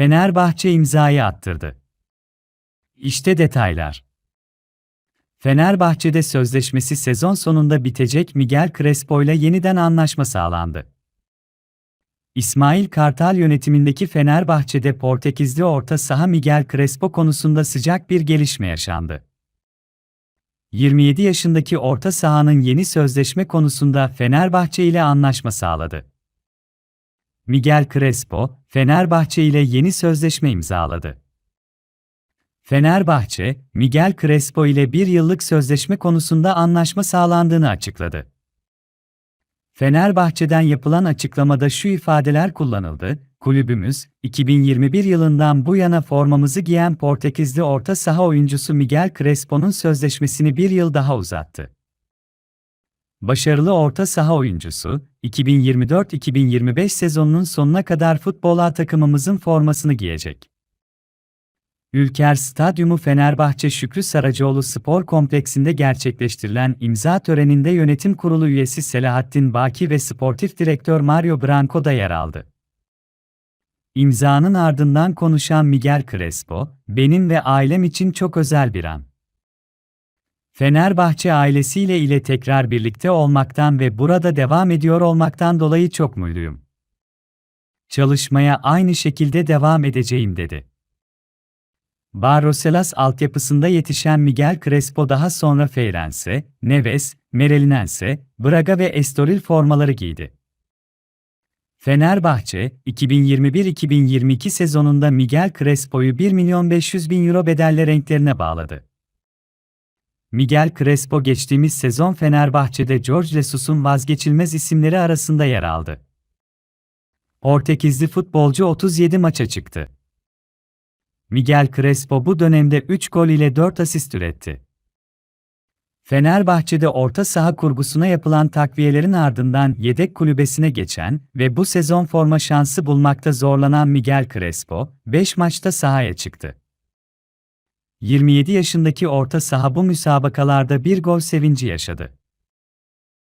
Fenerbahçe imzayı attırdı. İşte detaylar. Fenerbahçe'de sözleşmesi sezon sonunda bitecek Miguel Crespo ile yeniden anlaşma sağlandı. İsmail Kartal yönetimindeki Fenerbahçe'de Portekizli orta saha Miguel Crespo konusunda sıcak bir gelişme yaşandı. 27 yaşındaki orta sahanın yeni sözleşme konusunda Fenerbahçe ile anlaşma sağladı. Miguel Crespo, Fenerbahçe ile yeni sözleşme imzaladı. Fenerbahçe, Miguel Crespo ile bir yıllık sözleşme konusunda anlaşma sağlandığını açıkladı. Fenerbahçe'den yapılan açıklamada şu ifadeler kullanıldı. Kulübümüz, 2021 yılından bu yana formamızı giyen Portekizli orta saha oyuncusu Miguel Crespo'nun sözleşmesini bir yıl daha uzattı. Başarılı orta saha oyuncusu, 2024-2025 sezonunun sonuna kadar futbol A takımımızın formasını giyecek. Ülker Stadyumu Fenerbahçe Şükrü Saracoğlu Spor Kompleksinde gerçekleştirilen imza töreninde yönetim kurulu üyesi Selahattin Baki ve sportif direktör Mario Branco da yer aldı. İmzanın ardından konuşan Miguel Crespo, benim ve ailem için çok özel bir an. Fenerbahçe ailesiyle ile tekrar birlikte olmaktan ve burada devam ediyor olmaktan dolayı çok mutluyum. Çalışmaya aynı şekilde devam edeceğim dedi. Barroselas altyapısında yetişen Miguel Crespo daha sonra Feirense, Neves, Merelinense, Braga ve Estoril formaları giydi. Fenerbahçe, 2021-2022 sezonunda Miguel Crespo'yu 1 milyon 500 bin euro bedelle renklerine bağladı. Miguel Crespo geçtiğimiz sezon Fenerbahçe'de George Jesus'un vazgeçilmez isimleri arasında yer aldı. Portekizli futbolcu 37 maça çıktı. Miguel Crespo bu dönemde 3 gol ile 4 asist üretti. Fenerbahçe'de orta saha kurgusuna yapılan takviyelerin ardından yedek kulübesine geçen ve bu sezon forma şansı bulmakta zorlanan Miguel Crespo, 5 maçta sahaya çıktı. 27 yaşındaki orta saha bu müsabakalarda bir gol sevinci yaşadı.